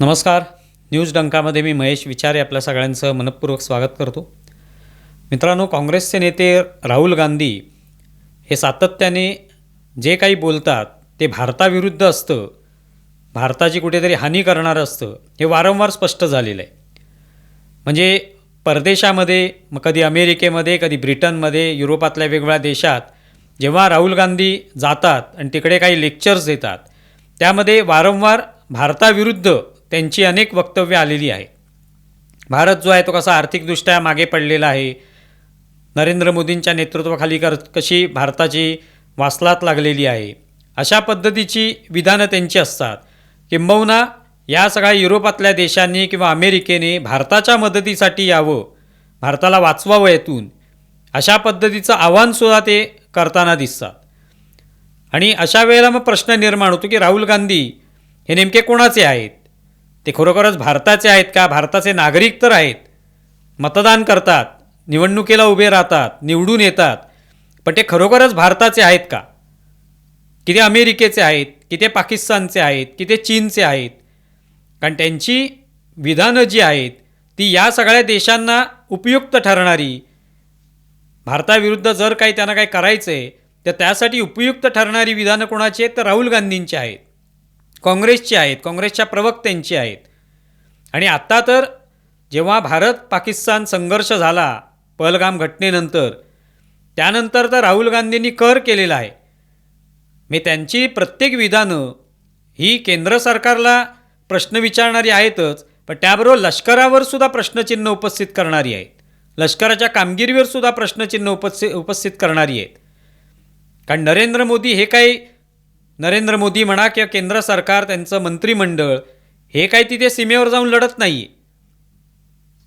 नमस्कार. न्यूज डंकामध्ये मी महेश विचारे आपल्या सगळ्यांचं मनपूर्वक स्वागत करतो. मित्रांनो काँग्रेसचे नेते राहुल गांधी हे सातत्याने जे काही बोलतात ते भारताविरुद्ध असतं. भारताची कुठेतरी हानी करणारं असतं. हे वारंवार स्पष्ट झालेलं आहे. म्हणजे परदेशामध्ये मग कधी अमेरिकेमध्ये कधी ब्रिटनमध्ये युरोपातल्या वेगवेगळ्या देशात जेव्हा राहुल गांधी जातात आणि तिकडे काही लेक्चर्स देतात त्यामध्ये वारंवार भारताविरुद्ध त्यांची अनेक वक्तव्य आलेली आहे. भारत जो आहे तो कसा आर्थिकदृष्ट्या मागे पडलेला आहे? नरेंद्र मोदींच्या नेतृत्वाखाली कर कशी भारताची वासलात लागलेली आहे? अशा पद्धतीची विधानं त्यांची असतात. किंबहुना या सगळ्या युरोपातल्या देशांनी किंवा अमेरिकेने भारताच्या मदतीसाठी यावं भारताला वाचवावं यातून अशा पद्धतीचं आव्हानसुद्धा ते करताना दिसतात. आणि अशा वेळेला मग प्रश्न निर्माण होतो की राहुल गांधी हे नेमके कोणाचे आहेत? ते खरोखरच भारताचे आहेत का? भारताचे नागरिक तर आहेत. मतदान करतात निवडणुकीला उभे राहतात निवडून येतात. पण ते खरोखरच भारताचे आहेत का? की ते अमेरिकेचे आहेत की ते पाकिस्तानचे आहेत की ते चीनचे आहेत? कारण त्यांची विधानं जी आहेत ती या सगळ्या देशांना उपयुक्त ठरणारी. भारताविरुद्ध जर काही त्यांना काही करायचं आहे तर त्यासाठी उपयुक्त ठरणारी विधानं कोणाची आहेत? तर राहुल गांधींची आहेत. काँग्रेसचे आहेत काँग्रेसच्या प्रवक्त्यांचे आहेत. आणि आत्ता तर जेव्हा भारत पाकिस्तान संघर्ष झाला पहलगाम घटनेनंतर त्यानंतर तर राहुल गांधींनी कर केलेला आहे. मी त्यांची प्रत्येक विधानं ही केंद्र सरकारला प्रश्न विचारणारी आहेतच पण त्याबरोबर लष्करावर सुद्धा प्रश्नचिन्ह उपस्थित करणारी आहेत. लष्कराच्या कामगिरीवर सुद्धा प्रश्नचिन्ह उपस्थित उपस्थित करणारी आहेत. कारण नरेंद्र मोदी हे काही नरेंद्र मोदी म्हणा किंवा केंद्र सरकार त्यांचं मंत्रिमंडळ हे काही तिथे सीमेवर जाऊन लढत नाही. आहे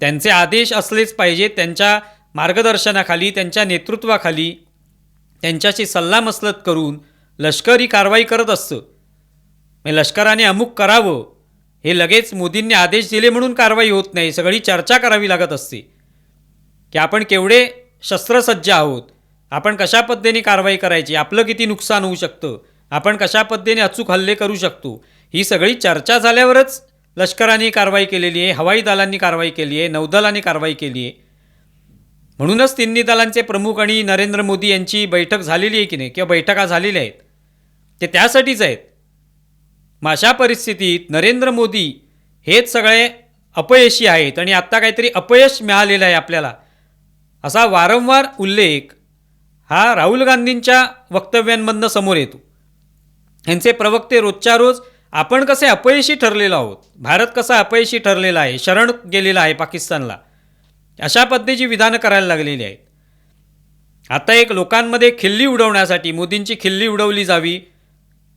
त्यांचे आदेश असलेच पाहिजेत त्यांच्या मार्गदर्शनाखाली त्यांच्या नेतृत्वाखाली त्यांच्याशी सल्लामसलत करून लष्करी कारवाई करत असतं मग म्हणजे लष्कराने अमुक करावं हे लगेच मोदींनी आदेश दिले म्हणून कारवाई होत नाही सगळी चर्चा करावी लागत असते. की आपण केवढे शस्त्रसज्ज आहोत आपण कशा पद्धतीने कारवाई करायची आपलं किती नुकसान होऊ शकतं? आपण कशा पद्धतीने अचूक हल्ले करू शकतो? ही सगळी चर्चा झाल्यावरच लष्कराने कारवाई केलेली आहे हवाई दलांनी कारवाई केली आहे नौदलाने कारवाई केली आहे. म्हणूनच तिन्ही दलांचे प्रमुख आणि नरेंद्र मोदी यांची बैठक झालेली आहे की नाही किंवा बैठका झालेल्या आहेत ते त्यासाठीच आहेत. मग अशा परिस्थितीत नरेंद्र मोदी हेच सगळे अपयशी आहेत आणि आत्ता काहीतरी अपयश मिळालेलं आहे आपल्याला असा वारंवार उल्लेख हा राहुल गांधींच्या वक्तव्यांमधनं समोर येतो. ह्यांचे प्रवक्ते रोजच्या रोज आपण कसे अपयशी ठरलेलो आहोत? भारत कसा अपयशी ठरलेला आहे? शरण गेलेला आहे पाकिस्तानला. अशा पद्धतीची विधानं करायला लागलेली आहेत. आता एक लोकांमध्ये खिल्ली उडवण्यासाठी मोदींची खिल्ली उडवली जावी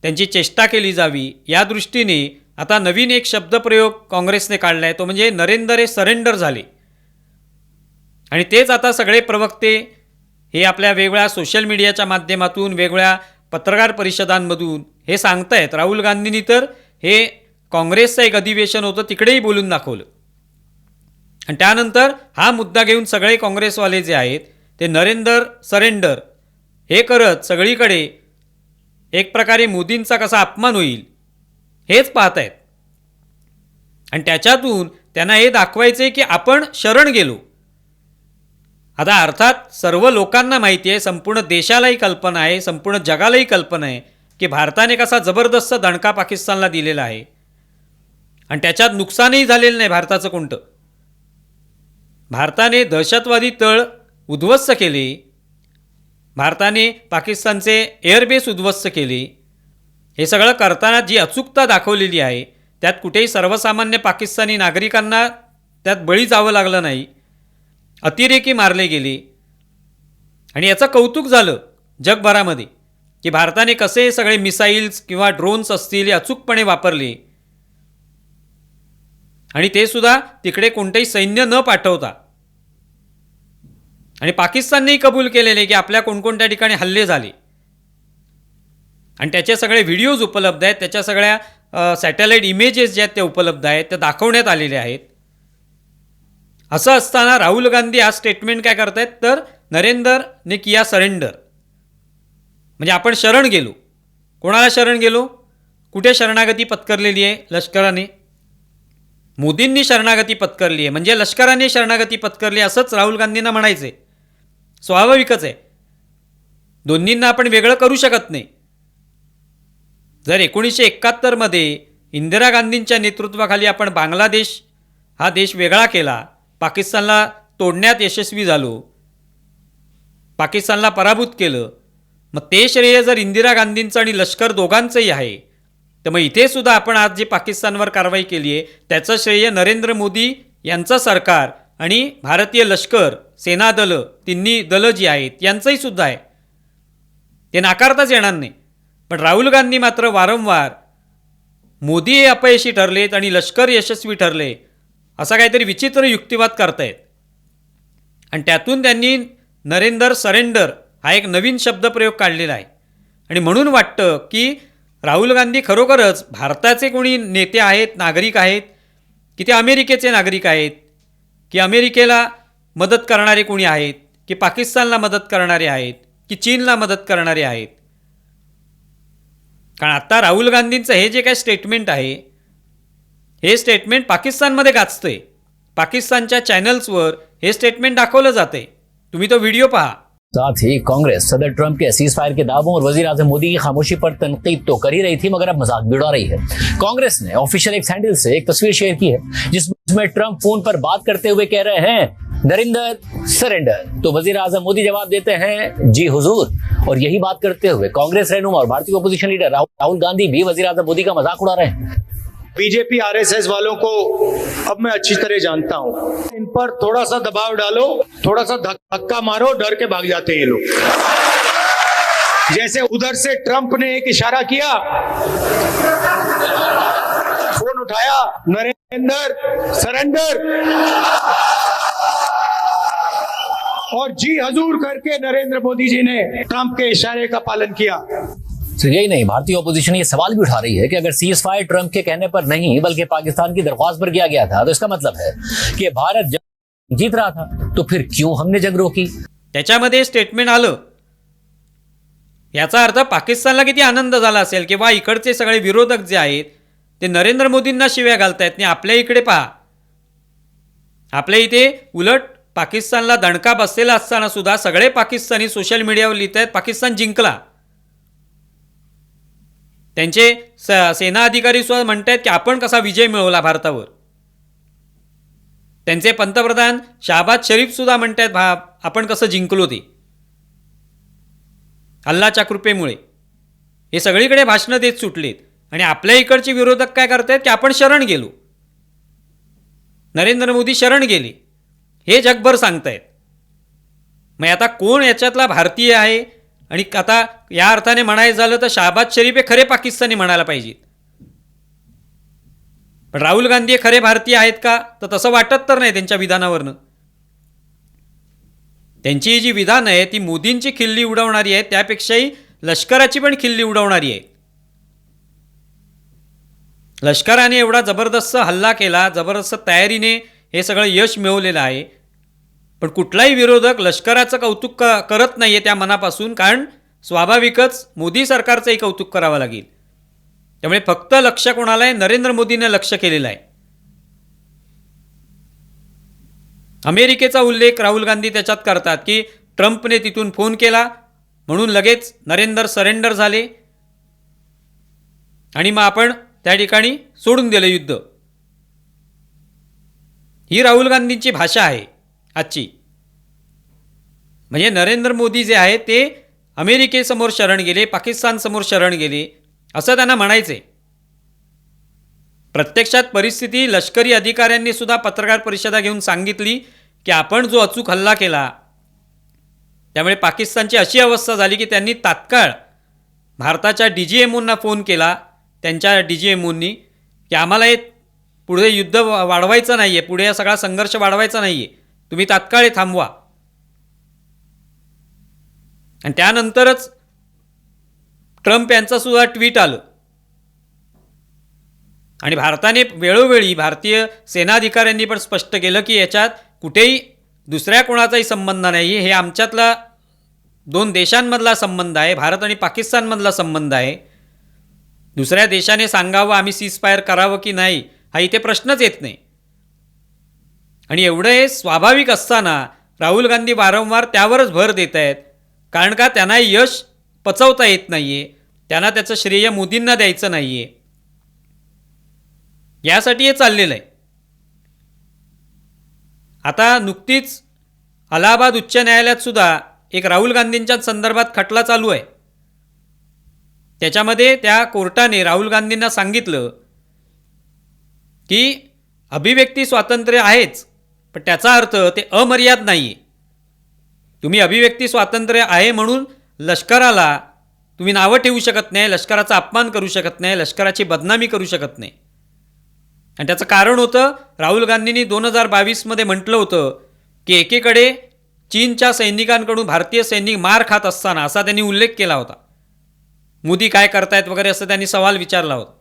त्यांची चेष्टा केली जावी या दृष्टीने आता नवीन एक शब्दप्रयोग काँग्रेसने काढला आहे तो म्हणजे नरेंद्र हे सरेंडर झाले. आणि तेच आता सगळे प्रवक्ते हे आपल्या वेगळ्या सोशल मीडियाच्या माध्यमातून वेगळ्या पत्रकार परिषदांमधून हे सांगतायत. राहुल गांधींनी तर हे काँग्रेसचं एक अधिवेशन होतं तिकडेही बोलून दाखवलं. आणि त्यानंतर हा मुद्दा घेऊन सगळे काँग्रेसवाले जे आहेत ते नरेंद्र सरेंडर हे करत सगळीकडे एक प्रकारे मोदींचा कसा अपमान होईल हेच पाहत आहेत आणि त्याच्यातून त्यांना हे दाखवायचं आहे की आपण शरण गेलो. आता अर्थात सर्व लोकांना माहिती आहे संपूर्ण देशालाही कल्पना आहे संपूर्ण जगालाही कल्पना आहे की भारताने कसा जबरदस्त दणका पाकिस्तानला दिलेला आहे. आणि त्याच्यात नुकसानही झालेलं नाही भारताचं कोणतं. भारताने दहशतवादी तळ उद्ध्वस्त केले. भारताने पाकिस्तानचे एअरबेस उद्ध्वस्त केले. हे सगळं करताना जी अचूकता दाखवलेली आहे त्यात कुठेही सर्वसामान्य पाकिस्तानी नागरिकांना त्यात बळी जावं लागलं नाही. अतिरेकी मारले गेले. आणि याचं कौतुक झालं जगभरामध्ये की भारताने कसे सगळे मिसाईल्स किंवा ड्रोन्स असतील अचूकपणे वापरले. आणि ते सुद्धा तिकडे कोणतेही सैन्य न पाठवता. आणि पाकिस्ताननेही कबूल केलेले की आपल्या कोणकोणत्या ठिकाणी हल्ले झाले. आणि त्याचे सगळे व्हिडिओज उपलब्ध आहेत त्याच्या सगळ्या सॅटेलाईट इमेजेस ज्या आहेत त्या उपलब्ध आहेत त्या दाखवण्यात आलेल्या आहेत. असं असताना राहुल गांधी आज स्टेटमेंट काय करतायत? तर नरेंदरने किया सरेंडर. म्हणजे आपण शरण गेलो. कोणाला शरण गेलो? कुठे शरणागती पत्करलेली आहे? लष्कराने. मोदींनी शरणागती पत्करली आहे. म्हणजे लष्कराने शरणागती पत्करली असंच राहुल गांधींना म्हणायचं आहे स्वाभाविकच आहे. दोन्हींना आपण वेगळं करू शकत नाही. जर एकोणीसशे एकाहत्तरमध्ये इंदिरा गांधींच्या नेतृत्वाखाली आपण बांगलादेश हा देश वेगळा केला पाकिस्तानला तोडण्यात यशस्वी झालो. पाकिस्तानला पराभूत केलं. मग ते श्रेय जर इंदिरा गांधींचं आणि लष्कर दोघांचंही आहे तर मग इथेसुद्धा आपण आज जी पाकिस्तानवर कारवाई केली आहे त्याचं श्रेय नरेंद्र मोदी यांचं सरकार आणि भारतीय लष्कर सेना दलं तिन्ही दलं जी आहेत यांचंही सुद्धा आहे. ते नाकारताच येणार नाही. पण राहुल गांधी मात्र वारंवार मोदी हे अपयशी ठरलेत आणि लष्कर यशस्वी ठरले. असा काहीतरी विचित्र युक्तिवाद करतायत. आणि त्यातून त्यांनी नरेंदर सरेंडर हा एक नवीन शब्दप्रयोग काढलेला आहे. आणि म्हणून वाटतं की राहुल गांधी खरोखरच भारताचे कोणी नेते आहेत नागरिक आहेत की ते अमेरिकेचे नागरिक आहेत की अमेरिकेला मदत करणारे कोणी आहेत की पाकिस्तानला मदत करणारे आहेत की चीनला मदत करणारे आहेत. कारण आत्ता राहुल गांधींचं हे जे काय स्टेटमेंट आहे हे स्टेटमेंट पाकिस्तानमध्ये गाजतंय पाकिस्तानच्या चॅनल्सवर हे स्टेटमेंट दाखवलं जातंय तुम्ही तो व्हिडिओ पहा. साथ ही कांग्रेस सदर ट्रंप के सीज फायर के दावों और वज़ीर आज़म मोदी की खामोशी पर तनकीद तो कर ही रही थी, मगर अब मज़ाक भी उड़ा रही है। कांग्रेस ने ऑफिशियल एक सैंडल से एक तस्वीर शेयर की है जिसमें ट्रंप फ़ोन पर बात करते हुए कह रहे हैं, नरिंदर सरेंडर तो वज़ीर आज़म मोदी जवाब देते हैं, जी हुजूर. और यही बात करते हुए कांग्रेस रहनुमा और भारतीय ओपोजिशन लीडर राहुल गांधी भी वज़ीर आज़म मोदी का मज़ाक उड़ा रहे हैं। बीजेपी आरएसएस वालों को अब मैं अच्छी तरह जानता हूँ। इन पर थोड़ा सा दबाव डालो, थोड़ा सा धक्का मारो, डर के भाग जाते हैं ये लोग। जैसे उधर से ट्रंप ने एक इशारा किया, फ़ोन उठाया, नरेंद्र, सरेंडर। और जी हजूर करके नरेंद्र मोदी जी ने ट्रंप के इशारे का पालन किया। तो यही नहीं भारतीय ओपोजिशन ये सवाल भी उठा रही है कि अगर सीज फायर ट्रंप के कहने पर नहीं बल्कि पाकिस्तान की दरख्वास्त पर किया गया था तो इसका मतलब है कि भारत जंग जीत रहा था तो फिर क्यों हमने जंग रोकी? त्याच्यामध्ये स्टेटमेंट आलं. याचा अर्थ पाकिस्तानला किती आनंद झाला असेल किंवा इकडचे सगळे विरोधक जे आहेत ते नरेंद्र मोदींना शिव्या घालतायत आणि आपल्या इकडे पहा. आपल्या इथे उलट पाकिस्तानला दणका बसलेला असताना सुद्धा सगळे पाकिस्तानी सोशल मीडियावर लिहित आहेत पाकिस्तान जिंकला. त्यांचे स सेना अधिकारी सुद्धा म्हणत आहेत की आपण कसा विजय मिळवला भारतावर. त्यांचे पंतप्रधान शाहबाद शरीफ सुद्धा आहेत भा आपण कसं जिंकलो ते. अल्लाच्या कृपेमुळे. हे सगळीकडे भाषणं देत सुटलेत. आणि आपल्या इकडचे विरोधक काय करतायत की आपण शरण गेलो. नरेंद्र मोदी शरण गेले. हे जगभर सांगतायत. मग आता कोण याच्यातला भारतीय आहे? आणि आता या अर्थाने म्हणायचं झालं तर शहाबाज शरीफ हे खरे पाकिस्तानी म्हणायला पाहिजेत पण राहुल गांधी हे खरे भारतीय आहेत का? तर तसं वाटत तर नाही त्यांच्या विधानावरनं. त्यांची ही जी विधानं आहे ती मोदींची खिल्ली उडवणारी आहे त्यापेक्षाही लष्कराची पण खिल्ली उडवणारी आहे. लष्कराने एवढा जबरदस्त हल्ला केला जबरदस्त तयारीने हे सगळं यश मिळवलेलं आहे. पण कुठलाही विरोधक लष्कराचं कौतुक क करत नाही आहे त्या मनापासून कारण स्वाभाविकच मोदी सरकारचंही कौतुक करावं लागेल. त्यामुळे फक्त लक्ष कोणाला आहे नरेंद्र मोदीने लक्ष केलेलं आहे. अमेरिकेचा उल्लेख राहुल गांधी त्याच्यात करतात की ट्रम्पने तिथून फोन केला म्हणून लगेच नरेंद्र सरेंडर झाले. आणि मग आपण त्या ठिकाणी सोडून दिलं युद्ध. ही राहुल गांधींची भाषा आहे. आजची. म्हणजे नरेंद्र मोदी जे आहे ते अमेरिकेसमोर शरण गेले पाकिस्तानसमोर शरण गेले असं त्यांना म्हणायचे प्रत्यक्षात परिस्थिती लष्करी अधिकाऱ्यांनी सुद्धा पत्रकार परिषदा घेऊन सांगितली की आपण जो अचूक हल्ला केला त्यामुळे पाकिस्तानची अशी अवस्था झाली की त्यांनी तात्काळ भारताच्या डी जी एम ओंना फोन केला त्यांच्या डी जी एम ओंनी की आम्हाला हे पुढे युद्ध वा- वाढवायचं नाही आहे पुढे हा सगळा संघर्ष वाढवायचा नाही आहे तुम्ही तात्काळ थांबवा. आणि त्यानंतरच ट्रम्प यांचं सुद्धा ट्विट आलं. आणि भारताने वेळोवेळी भारतीय सेनाधिकाऱ्यांनी पण स्पष्ट केलं की याच्यात कुठेही दुसऱ्या कोणाचाही संबंध नाही. हे आमच्यातला दोन देशांमधला संबंध आहे. भारत आणि पाकिस्तानमधला संबंध आहे. दुसऱ्या देशाने सांगावं आम्ही सीज फायर करावं की नाही हा इथे प्रश्नच येत नाही. आणि एवढं हे स्वाभाविक असताना राहुल गांधी वारंवार त्यावरच भर देत आहेत. कारण का? त्यांना यश पचवता येत नाही आहे त्यांना त्याचं श्रेय मोदींना द्यायचं नाही आहे यासाठी हे चाललेलं आहे. आता नुकतीच अलाहाबाद उच्च न्यायालयात सुद्धा एक राहुल गांधींच्या संदर्भात खटला चालू आहे. त्याच्यामध्ये त्या कोर्टाने राहुल गांधींना सांगितलं की अभिव्यक्ती स्वातंत्र्य आहेच. पण त्याचा अर्थ ते अमर्याद नाही. आहे तुम्ही अभिव्यक्ती स्वातंत्र्य आहे म्हणून लष्कराला तुम्ही नावं ठेवू शकत नाही लष्कराचा अपमान करू शकत नाही लष्कराची बदनामी करू शकत नाही. आणि त्याचं कारण होतं राहुल गांधींनी दोन हजार बावीसमध्ये म्हटलं होतं की एकीकडे चीनच्या सैनिकांकडून भारतीय सैनिक मार खात असताना असा त्यांनी उल्लेख केला होता. मोदी काय करतायत वगैरे असं त्यांनी सवाल विचारला होता.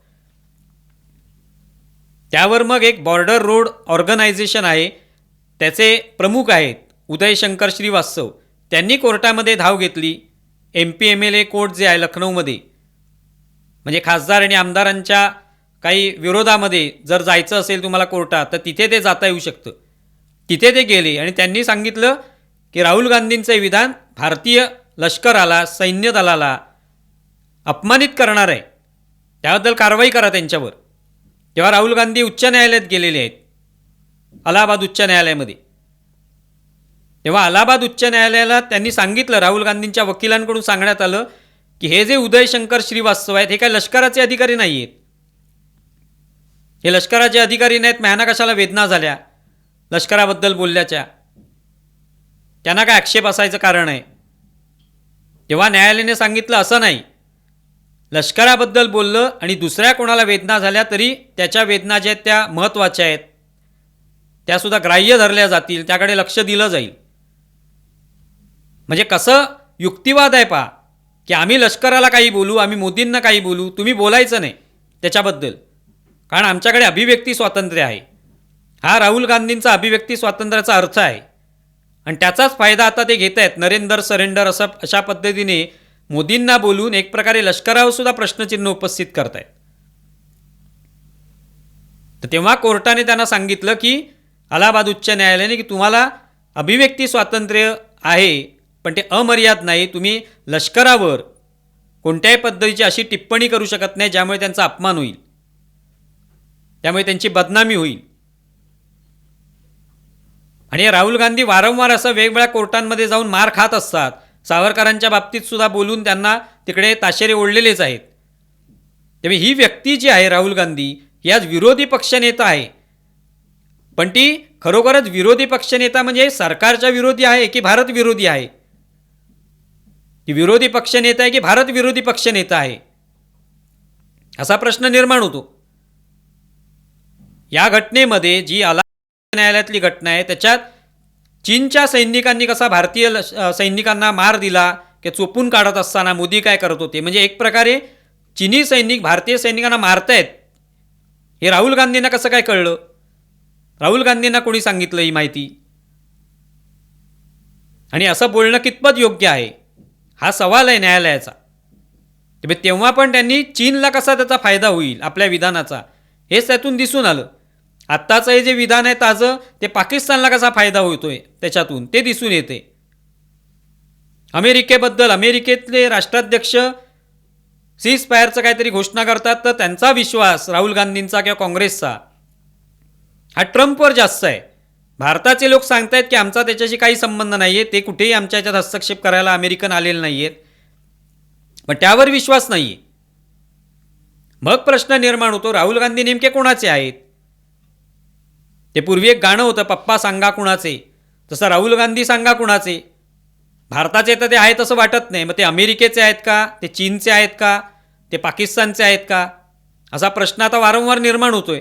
त्यावर मग एक बॉर्डर रोड ऑर्गनायझेशन आहे त्याचे प्रमुख आहेत उदयशंकर श्रीवास्तव. त्यांनी कोर्टामध्ये धाव घेतली. M P M L A court जे आहे लखनौमध्ये. म्हणजे खासदार आणि आमदारांच्या काही विरोधामध्ये जर जायचं असेल तुम्हाला कोर्टात तर तिथे ते जाता येऊ शकतं. तिथे ते गेले आणि त्यांनी सांगितलं की राहुल गांधींचं विधान भारतीय लष्कराला सैन्य दलाला अपमानित करणार आहे. त्याबद्दल कारवाई करा त्यांच्यावर. तेव्हा राहुल गांधी उच्च न्यायालयात गेलेले आहेत. अलाहाबाद उच्च न्यायालयामध्ये. तेव्हा अलाहाबाद उच्च न्यायालयाला त्यांनी सांगितलं राहुल गांधींच्या वकिलांकडून सांगण्यात आलं की हे जे उदयशंकर श्रीवास्तव आहेत हे काय लष्कराचे अधिकारी नाही आहेत हे लष्कराचे अधिकारी नाहीत मॅना कशाला वेदना झाल्या लष्कराबद्दल बोलल्याच्या. त्यांना काय आक्षेप असायचं कारण आहे? तेव्हा न्यायालयाने सांगितलं असं नाही. लष्कराबद्दल बोललं आणि दुसऱ्या कोणाला वेदना झाल्या तरी त्याच्या वेदना ज्या आहेत त्या महत्त्वाच्या आहेत. त्यासुद्धा ग्राह्य धरल्या जातील त्याकडे लक्ष दिलं जाईल. म्हणजे कसं? युक्तिवाद आहे पा की आम्ही लष्कराला काही बोलू आम्ही मोदींना काही बोलू तुम्ही बोलायचं नाही त्याच्याबद्दल. कारण आमच्याकडे अभिव्यक्ती स्वातंत्र्य आहे. हा राहुल गांधींचा अभिव्यक्ती स्वातंत्र्याचा अर्थ आहे. आणि त्याचाच फायदा आता ते घेत आहेत. नरेंद्र सरेंडर असं अशा पद्धतीने मोदींना बोलून एक प्रकारे लष्करावर सुद्धा प्रश्नचिन्ह उपस्थित करतायत. तर तेव्हा कोर्टाने त्यांना सांगितलं की अलाहाबाद उच्च न्यायालयाने की तुम्हाला अभिव्यक्ती स्वातंत्र्य आहे पण ते अमर्याद नाही तुम्ही लष्करावर कोणत्याही पद्धतीची अशी टिप्पणी करू शकत नाही ज्यामुळे त्यांचा अपमान होईल. त्यामुळे त्यांची बदनामी होईल. आणि राहुल गांधी वारंवार असं वेगवेगळ्या कोर्टांमध्ये जाऊन मार खात असतात. सावरकरांच्या बाबतीत सुद्धा बोलून त्यांना तिकडे ताशेरे ओढलेलेच आहेत. त्यामुळे ही व्यक्ती जी आहे राहुल गांधी ही आज विरोधी पक्षनेता आहे. पण ती खरोखरच विरोधी पक्षनेता म्हणजे सरकारच्या विरोधी आहे की भारत विरोधी आहे? ती विरोधी पक्षनेता आहे की भारत विरोधी पक्षनेता आहे? असा प्रश्न निर्माण होतो. या घटनेमध्ये जी अला न्यायालयातली घटना आहे त्याच्यात चीनच्या सैनिकांनी कसा भारतीय लश सैनिकांना मार दिला की चोपून काढत असताना मोदी काय करत होते? म्हणजे एक प्रकारे चीनी सैनिक भारतीय सैनिकांना मारतायत. हे राहुल गांधींना कसं काय कळलं? राहुल गांधींना कोणी सांगितलं ही माहिती? आणि असं बोलणं कितपत योग्य आहे? हा सवाल आहे न्यायालयाचा. तेव्हा तेव्हा पण त्यांनी चीनला कसा त्याचा फायदा होईल आपल्या विधानाचा हेच त्यातून दिसून आलं. आत्ताचं हे जे विधान आहे ताजं ते पाकिस्तानला कसा फायदा होतोय त्याच्यातून ते दिसून येते. अमेरिकेबद्दल अमेरिकेतले राष्ट्राध्यक्ष सीज फायरचं काहीतरी घोषणा करतात तर त्यांचा विश्वास राहुल गांधींचा किंवा काँग्रेसचा हा ट्रम्पवर जास्त आहे. भारताचे लोक सांगतायत की आमचा त्याच्याशी काही संबंध नाही आहे ते कुठेही आमच्या याच्यात हस्तक्षेप करायला अमेरिकन आलेले नाही आहेत पण त्यावर विश्वास नाही आहे मग प्रश्न निर्माण होतो राहुल गांधी नेमके कोणाचे आहेत? ते पूर्वी एक गाणं होतं पप्पा सांगा कुणाचे? तसं राहुल गांधी सांगा कुणाचे? भारताचे तर ते आहेत असं वाटत नाही. मग ते अमेरिकेचे आहेत का? ते चीनचे आहेत का? ते पाकिस्तानचे आहेत का? असा प्रश्न आता वारंवार निर्माण होतोय.